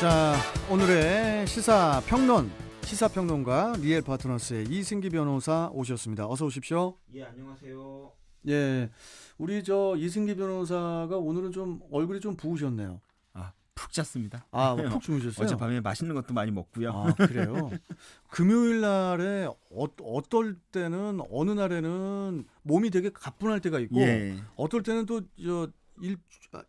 자, 오늘의 시사 평론, 시사 평론가 리엘 파트너스의 이승기 변호사 오셨습니다. 어서 오십시오. 예 안녕하세요. 예, 우리 저 이승기 변호사가 오늘은 좀 얼굴이 좀 부으셨네요. 아푹 잤습니다. 아, 푹 주무셨어요? 어젯밤에 맛있는 것도 많이 먹고요. 아, 그래요. 금요일 날에 어, 어떨 때는 어느 날에는 몸이 되게 가뿐할 때가 있고 예. 어떨 때는 또 저 일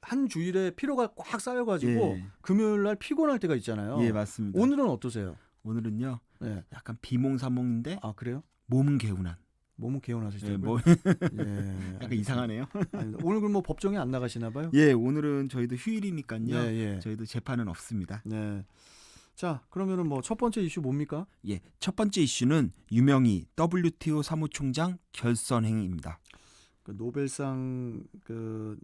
한 주일에 피로가 꽉 쌓여가지고 예. 금요일 날 피곤할 때가 있잖아요. 예 맞습니다. 오늘은 어떠세요? 오늘은요 네. 약간 비몽사몽인데 아 그래요? 몸은 개운한. 몸은 개운하시죠? 예, 뭐 예. 약간 이상하네요. 아니, 오늘 그럼 뭐 법정에 안 나가시나 봐요? 예 오늘은 저희도 휴일이니까요. 네, 예. 저희도 재판은 없습니다. 네. 자, 그러면은 뭐 첫 번째 이슈 뭡니까? 예, 첫 번째 이슈는 유명희 WTO 사무총장 결선 행위입니다. 그 노벨상 그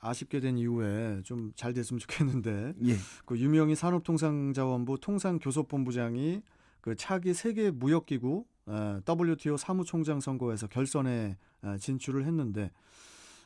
아쉽게 된 이후에 좀 잘 됐으면 좋겠는데 예, 그 유명희 산업통상자원부 통상교섭본부장이 그 차기 세계 무역기구 어, WTO 사무총장 선거에서 결선에 어, 진출을 했는데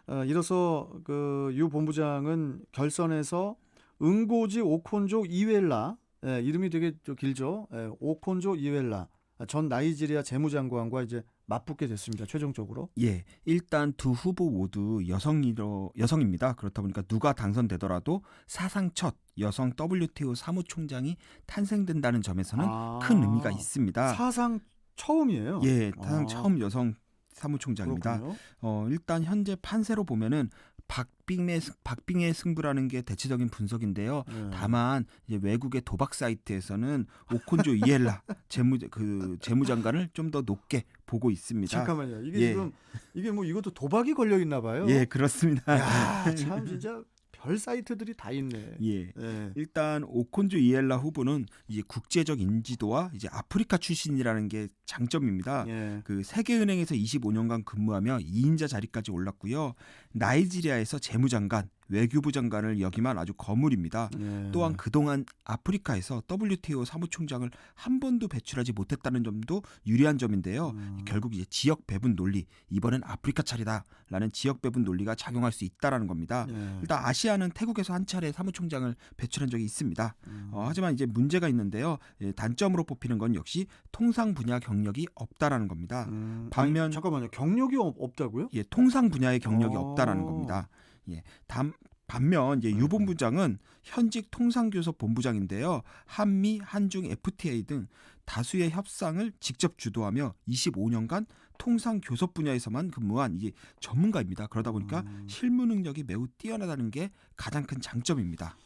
어, 이로써 그 유 본부장은 결선에서 응고지 오콘조 이웰라 예, 이름이 되게 좀 길죠. 예, 오콘조 이웰라 전 나이지리아 재무장관과 이제 맞붙게 됐습니다. 최종적으로. 예. 일단 두 후보 모두 여성이로 여성입니다. 그렇다 보니까 누가 당선되더라도 사상 첫 여성 WTO 사무총장이 탄생된다는 점에서는 아, 큰 의미가 있습니다. 사상 처음이에요. 예, 사상 아. 처음 여성 사무총장입니다. 그렇군요. 어, 일단 현재 판세로 보면은 박빙의 박빙의 승부라는 게 대체적인 분석인데요. 예. 다만 이제 외국의 도박 사이트에서는 오콘조 이엘라 재무 그 재무장관을 좀 더 높게 보고 있습니다. 잠깐만요. 이게 예. 지금 이게 뭐 이것도 도박이 걸려 있나 봐요. 예, 그렇습니다. 야, 참 진짜 별 사이트들이 다 있네. 예. 예. 일단 오콘조 이엘라 후보는 이제 국제적 인지도와 이제 아프리카 출신이라는 게 장점입니다. 예. 그 세계은행에서 25년간 근무하며 2인자 자리까지 올랐고요. 나이지리아에서 재무장관, 외교부 장관을 역임한 아주 거물입니다. 예. 또한 그동안 아프리카에서 WTO 사무총장을 한 번도 배출하지 못했다는 점도 유리한 점인데요. 음. 결국 이제 지역 배분 논리, 이번엔 아프리카 차례다라는 지역 배분 논리가 작용할 수 있다라는 겁니다. 예. 일단 아시아는 태국에서 한 차례 사무총장을 배출한 적이 있습니다. 음. 어, 하지만 이제 문제가 있는데요. 예, 단점으로 뽑히는 건 역시 통상 분야 경력이 없다라는 겁니다. 음. 반면- 아니, 잠깐만요. 경력이 없, 없다고요? 예, 통상 분야의 경력이 어. 없다라는 겁니다. 예, 단 반면 이제 음. 유 본부장은 현직 통상교섭 본부장인데요. 한미, 한중, FTA 등 다수의 협상을 직접 주도하며 25년간 통상 교섭 분야에서만 근무한 이제 전문가입니다. 그러다 보니까 음. 실무 능력이 매우 뛰어나다는 게 가장 큰 장점입니다.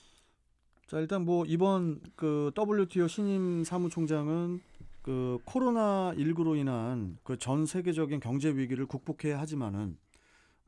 자, 일단 뭐 이번 그 WTO 신임 사무총장은 그 코로나 19로 인한 그 전 세계적인 경제 위기를 극복해야 하지만은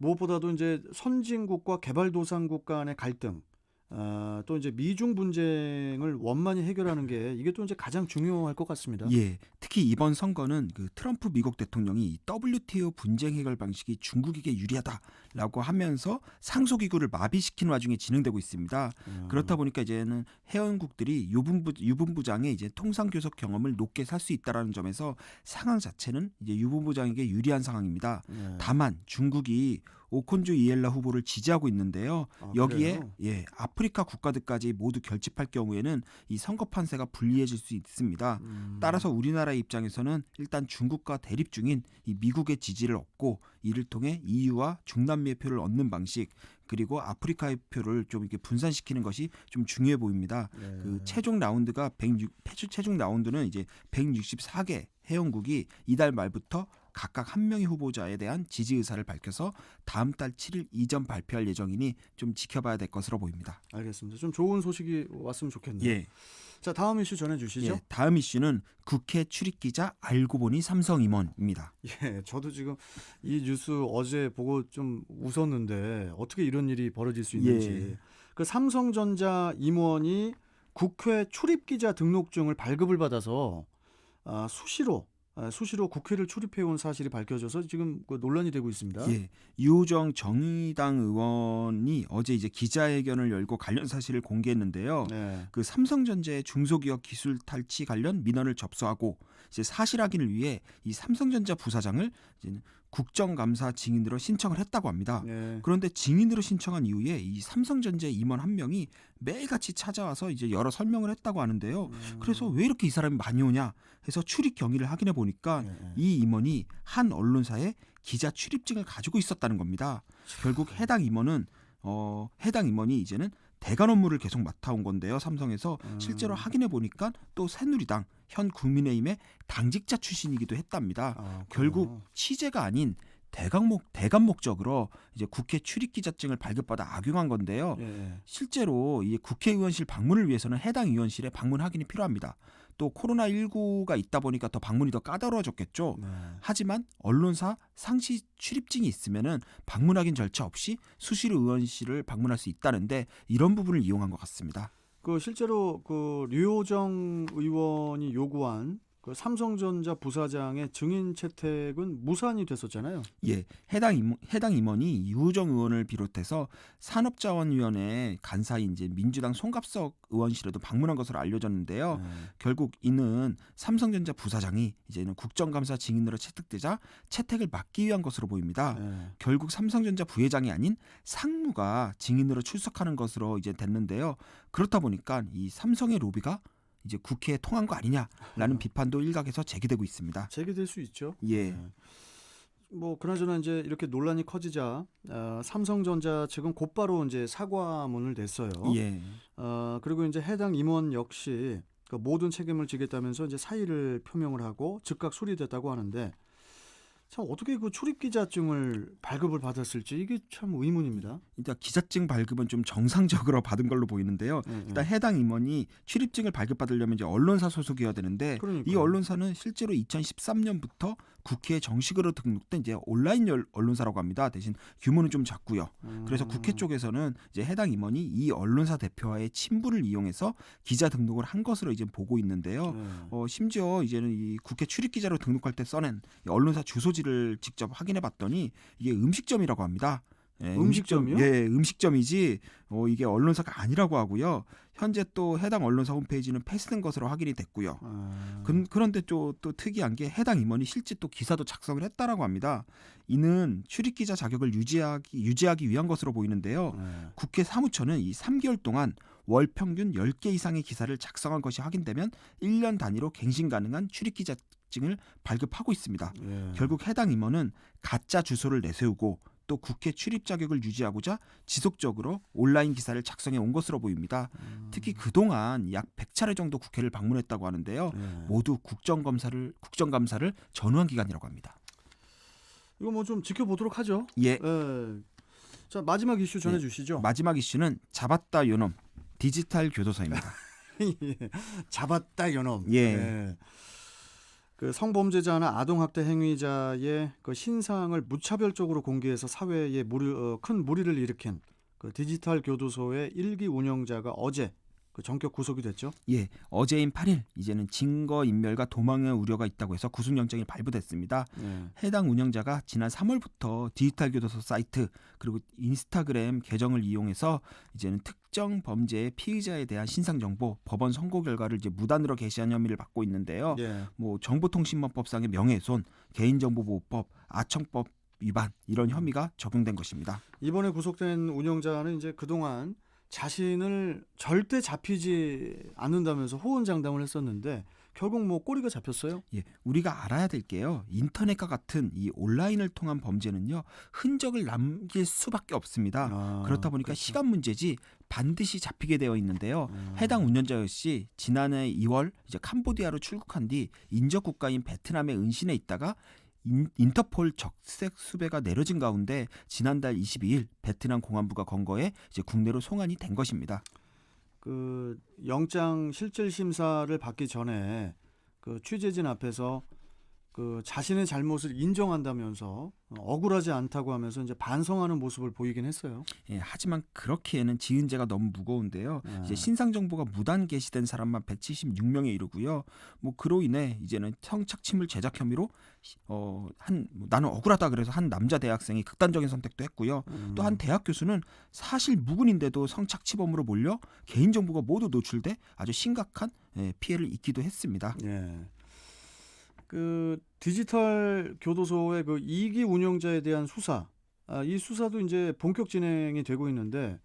무엇보다도 이제 선진국과 개발도상국 간의 갈등, 아, 또 이제 미중 분쟁을 원만히 해결하는 게 이게 또 이제 가장 중요할 것 같습니다. 예, 특히 이번 선거는 그 트럼프 미국 대통령이 이 WTO 분쟁 해결 방식이 중국에게 유리하다라고 하면서 상소 기구를 마비시키는 와중에 진행되고 있습니다. 음. 그렇다 보니까 이제는 회원국들이 유분부 유분부장의 이제 통상 교섭 경험을 높게 살 수 있다라는 점에서 상황 자체는 이제 유분부장에게 유리한 상황입니다. 예. 다만 중국이 오콘조 이엘라 후보를 지지하고 있는데요. 아, 여기에? 예 아프리카 국가들까지 모두 결집할 경우에는 이 선거 판세가 불리해질 수 있습니다. 음. 따라서 우리나라 입장에서는 일단 중국과 대립 중인 이 미국의 지지를 얻고 이를 통해 EU와 중남미의 표를 얻는 방식 그리고 아프리카의 표를 좀 이렇게 분산시키는 것이 좀 중요해 보입니다. 예. 그 최종 라운드가 106 최종 라운드는 이제 164개 회원국이 이달 말부터 각각 한 명의 후보자에 대한 지지 의사를 밝혀서 다음 달 7일 이전 발표할 예정이니 좀 지켜봐야 될 것으로 보입니다. 알겠습니다. 좀 좋은 소식이 왔으면 좋겠네요. 예. 자, 다음 이슈 전해 주시죠. 예. 다음 이슈는 국회 출입 기자 알고 보니 삼성 임원입니다. 예, 저도 지금 이 뉴스 어제 보고 좀 웃었는데 어떻게 이런 일이 벌어질 수 있는지. 예. 그 삼성전자 임원이 국회 출입 기자 등록증을 발급을 받아서 아, 수시로 아, 수시로 국회를 출입해 온 사실이 밝혀져서 지금 그 논란이 되고 있습니다. 예, 유호정 정의당 의원이 어제 이제 기자회견을 열고 관련 사실을 공개했는데요. 네. 그 삼성전자의 중소기업 기술 탈취 관련 민원을 접수하고 이제 사실 확인을 위해 이 삼성전자 부사장을 이제 국정감사 증인으로 신청을 했다고 합니다. 예. 그런데 증인으로 신청한 이후에 이 삼성전자 임원 한 명이 매일같이 찾아와서 이제 여러 설명을 했다고 하는데요. 음. 그래서 왜 이렇게 이 사람이 많이 오냐 해서 출입 경위를 확인해 보니까 예, 예. 이 임원이 한 언론사에 기자 출입증을 가지고 있었다는 겁니다. 결국 해당 임원은 어, 해당 임원이 이제는 대관 업무를 계속 맡아온 건데요. 삼성에서 음. 실제로 확인해 보니까 또 새누리당 현 국민의힘의 당직자 출신이기도 했답니다. 아, 결국? 취재가 아닌 대강목 대관 목적으로 이제 국회 출입 기자증을 발급받아 악용한 건데요. 예, 예. 실제로 이 국회의원실 방문을 위해서는 해당 의원실에 방문 확인이 필요합니다. 또 코로나 19가 있다 보니까 더 방문이 더 까다로워졌겠죠. 네. 하지만 언론사 상시 출입증이 있으면은 방문 확인 절차 없이 수시로 의원실을 방문할 수 있다는데 이런 부분을 이용한 것 같습니다. 그 실제로 그 류호정 의원이 요구한 그 삼성전자 부사장의 증인 채택은 무산이 됐었잖아요. 예, 해당 임원, 해당 임원이 유호정 의원을 비롯해서 산업자원위원회 간사인 이제 민주당 송갑석 의원실에도 방문한 것으로 알려졌는데요. 네. 결국 이는 삼성전자 부사장이 이제는 국정감사 증인으로 채택되자 채택을 막기 위한 것으로 보입니다. 네. 결국 삼성전자 부회장이 아닌 상무가 증인으로 출석하는 것으로 이제 됐는데요. 그렇다 보니까 이 삼성의 로비가 이제 국회에 통한 거 아니냐라는 비판도 일각에서 제기되고 있습니다. 제기될 수 있죠. 예. 네. 뭐 그나저나 이제 이렇게 논란이 커지자 어, 삼성전자 측은 곧바로 이제 사과문을 냈어요. 예. 어, 그리고 이제 해당 임원 역시 그 모든 책임을 지겠다면서 이제 사의를 표명을 하고 즉각 수리됐다고 하는데 참 어떻게 그 출입 기자증을 발급을 받았을지 이게 참 의문입니다. 일단 기자증 발급은 좀 정상적으로 받은 걸로 보이는데요. 예, 예. 일단 해당 임원이 출입증을 발급받으려면 이제 언론사 소속이어야 되는데 그러니까요. 이 언론사는 실제로 2013년부터 국회에 정식으로 등록된 이제 온라인 열- 언론사라고 합니다. 대신 규모는 좀 작고요. 그래서 음. 국회 쪽에서는 이제 해당 임원이 이 언론사 대표와의 친분을 이용해서 기자 등록을 한 것으로 이제 보고 있는데요. 예. 어, 심지어 이제는 이 국회 출입 기자로 등록할 때 써낸 이 언론사 주소지를 직접 확인해 봤더니 이게 음식점이라고 합니다. 예, 음식점이요? 예, 음식점이지 어, 이게 언론사가 아니라고 하고요. 현재 또 해당 언론사 홈페이지는 폐쇄된 것으로 확인이 됐고요. 아, 그, 그런데 또, 또 특이한 게 해당 임원이 실제 또 기사도 작성을 했다라고 합니다. 이는 출입 기자 자격을 유지하기 유지하기 위한 것으로 보이는데요. 예. 국회 사무처는 이 3개월 동안 월 평균 10개 이상의 기사를 작성한 것이 확인되면 1년 단위로 갱신 가능한 출입 기자 증을 발급하고 있습니다. 예. 결국 해당 임원은 가짜 주소를 내세우고 또 국회 출입 자격을 유지하고자 지속적으로 온라인 기사를 작성해 온 것으로 보입니다. 음. 특히 그동안 약 100차례 정도 국회를 방문했다고 하는데요. 예. 모두 국정검사를 국정감사를 전후한 기간이라고 합니다. 이거 뭐 좀 지켜보도록 하죠. 예. 예. 자 마지막 이슈 전해주시죠. 마지막 이슈는 잡았다 요놈 디지털 교도소입니다. 예. 잡았다 요놈. 예. 그 성범죄자나 아동학대 행위자의 그 신상을 무차별적으로 공개해서 사회에 무리, 어, 큰 무리를 일으킨 그 디지털 교도소의 일기 운영자가 어제 그 전격 구속이 됐죠. 예, 어제인 8일 이제는 증거 인멸과 도망의 우려가 있다고 해서 구속 영장이 발부됐습니다. 예. 해당 운영자가 지난 3월부터 디지털 교도소 사이트 그리고 인스타그램 계정을 이용해서 이제는 특정 범죄의 피의자에 대한 신상 정보, 법원 선고 결과를 이제 무단으로 게시한 혐의를 받고 있는데요. 예. 뭐 정보통신망법상의 명예훼손, 개인정보보호법, 아청법 위반 이런 혐의가 적용된 것입니다. 이번에 구속된 운영자는 이제 그동안 자신을 절대 잡히지 않는다면서 호언장담을 했었는데 결국 뭐 꼬리가 잡혔어요. 예, 우리가 알아야 될 게요. 인터넷과 같은 이 온라인을 통한 범죄는요. 흔적을 남길 수밖에 없습니다. 아, 그렇다 보니까 그렇죠. 시간 문제지 반드시 잡히게 되어 있는데요. 음. 해당 운전자 역시 지난해 2월 이제 캄보디아로 출국한 뒤 인접 국가인 베트남에 은신해 있다가 인, 인터폴 적색 수배가 내려진 가운데 지난달 22일 베트남 공안부가 건거해 이제 국내로 송환이 된 것입니다. 그 영장 실질 심사를 받기 전에 그 취재진 앞에서 그 자신의 잘못을 인정한다면서 억울하지 않다고 하면서 이제 반성하는 모습을 보이긴 했어요. 예, 하지만 그렇기에는 지은 죄가 너무 무거운데요. 아. 이제 신상 정보가 무단 게시된 사람만 176명에 이르고요. 뭐 그로 인해 이제는 성착취물 제작 혐의로 어한 뭐 나는 억울하다 그래서 한 남자 대학생이 극단적인 선택도 했고요. 음. 또한 대학 교수는 사실 무근인데도 성착취범으로 몰려 개인 정보가 모두 노출돼 아주 심각한 예, 피해를 입기도 했습니다. 예. 그 디지털 교도소의 그 2기 운영자에 대한 수사, 아, 이 수사도 이제 본격 진행이 되고 있는데,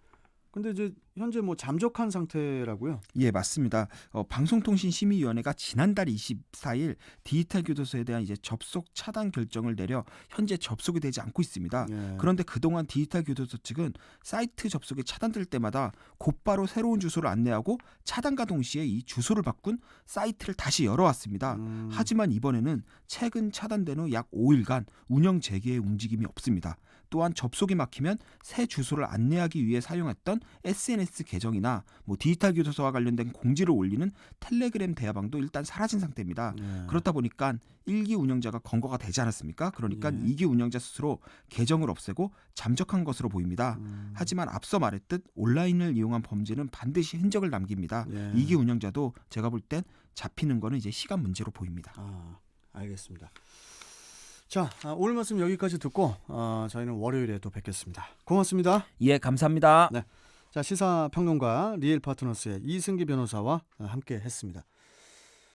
근데 이제 현재 뭐 잠적한 상태라고요. 예, 맞습니다. 어, 방송통신심의위원회가 지난달 24일 디지털 교도소에 대한 이제 접속 차단 결정을 내려 현재 접속이 되지 않고 있습니다. 예. 그런데 그동안 디지털 교도소 측은 사이트 접속이 차단될 때마다 곧바로 새로운 주소를 안내하고 차단과 동시에 이 주소를 바꾼 사이트를 다시 열어왔습니다. 음, 하지만 이번에는 최근 차단된 후 약 5일간 운영 재개의 움직임이 없습니다. 또한 접속이 막히면 새 주소를 안내하기 위해 사용했던 SNS 계정이나 뭐 디지털 교도소와 관련된 공지를 올리는 텔레그램 대화방도 일단 사라진 상태입니다. 예. 그렇다 보니까 1기 운영자가 건거가 되지 않았습니까? 그러니까 예. 2기 운영자 스스로 계정을 없애고 잠적한 것으로 보입니다. 음, 하지만 앞서 말했듯 온라인을 이용한 범죄는 반드시 흔적을 남깁니다. 예. 2기 운영자도 제가 볼 땐 잡히는 거는 이제 시간 문제로 보입니다. 아, 알겠습니다. 자, 아, 오늘 말씀 여기까지 듣고 아, 저희는 월요일에 또 뵙겠습니다. 고맙습니다. 예, 감사합니다. 자, 시사평론가 리엘 파트너스의 이승기 변호사와 함께 했습니다.